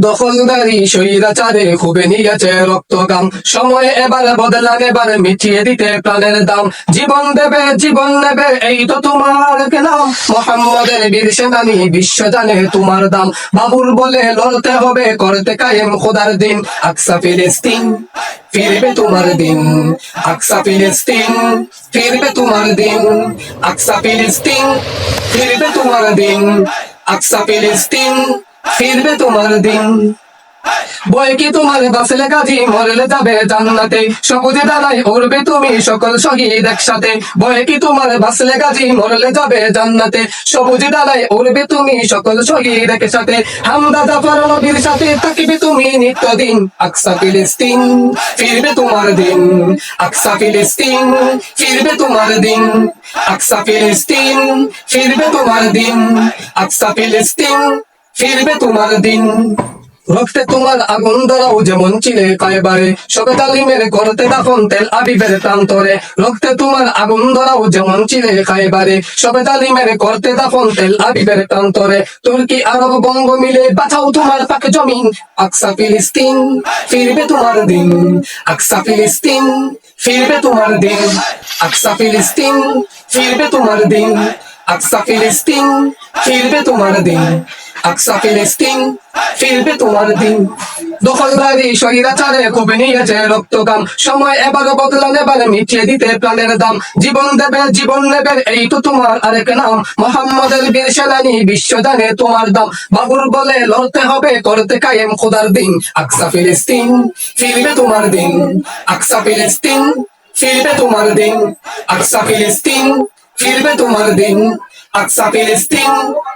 দখলদারি স্বৈরাচারে খুবই নিয়েছে রক্তগাম সময় এবার বদলান, এবার মিটিয়ে দিতে প্রাণের দাম। জীবন দেবে, জীবন নেবে, এই তো তোমার নাম মোহাম্মদের বীর সেনানি বিশ্ব জানে তোমার দাম। বাবুর বলে লড়তে হবে, করতে কায়েম খোদার দিন। আকসা ফিলিস্তিন, ফিরবে তোমার দিন। আকসা ফিলিস্তিন, ফিরবে তোমার দিন। আকসা ফিলিস্তিন, ফিরবে তোমার দিন। আকসা ফিলিস্তিন ফিরবে তোমার দিন। কি তোমার বাসলে গাজি মরলে যাবে জান্নাতে। সবুজে দাঁড়াই উড়বে তুমি সকল শহীদ একসাথে। কি তোমার বাসলে গাজি মরলে যাবে জান্নাতে। সবুজে দাঁড়াই উড়বে তুমি সকল শহীদ একসাথে। হামদা জাফর নবীর সাথে থাকিবে তুমি নিত্যদিন। আকসা ফিলিস্তিন, ফিরবে তোমার দিন। আকসা ফিলিস্তিন, ফিরবে তোমার দিন। আকসা ফিলিস্তিন, ফিরবে তোমার দিন। আকসা ফিলিস্তিন ফিরবে তোমার দিন। রক্তে তোমার আগুন ধরাও যেমন চিনে কায়বারে সবে তালিমের করতে দাফন তেল আবিবের প্রান্তরে। রক্তে তোমার আগুন ধরাও যেমন চিনে খাইবারে সবে তালিমের করতে দাফন তেল আবিবের প্রান্তরে। তুর্কি, আরব, বঙ্গ মিলে বাঁচাও তোমার পাকে জমিন। আকসা ফিলিস্তিন, ফিরবে তোমার দিন। আকসা ফিলিস্তিন, ফিরবে তোমার দিন। আকসা ফিলিস্তিন, ফিরবে তোমার দিন। আকসা ফিলিস্তিন, ফিরবে তোমার দিন। আকসা ফিলিস্তিন ফিরবে তোমার দিন। দখলদারি স্বৈরাচারে খুবই নিয়েছে রক্তকাম সময় এবার বদলান এবার মিটিয়ে দিতে প্রাণের দাম। জীবন দেবে, জীবন নেবে, এই তো তোমার আরেক নাম। মোহাম্মদের বীর সেনানি, বিশ্ব জানে তোমার দাম। বাবুর বলে, লড়তে হবে, করতে কায়েম খোদার দিন। আকসা ফিলিস্তিন ফিরবে তোমার দিন। আকসা ফিলিস্তিন ফিরবে তোমার দিন। আকসা ফিলিস্তিন ফিরবে তোমার দিন। আকসা ফিলিস্তিন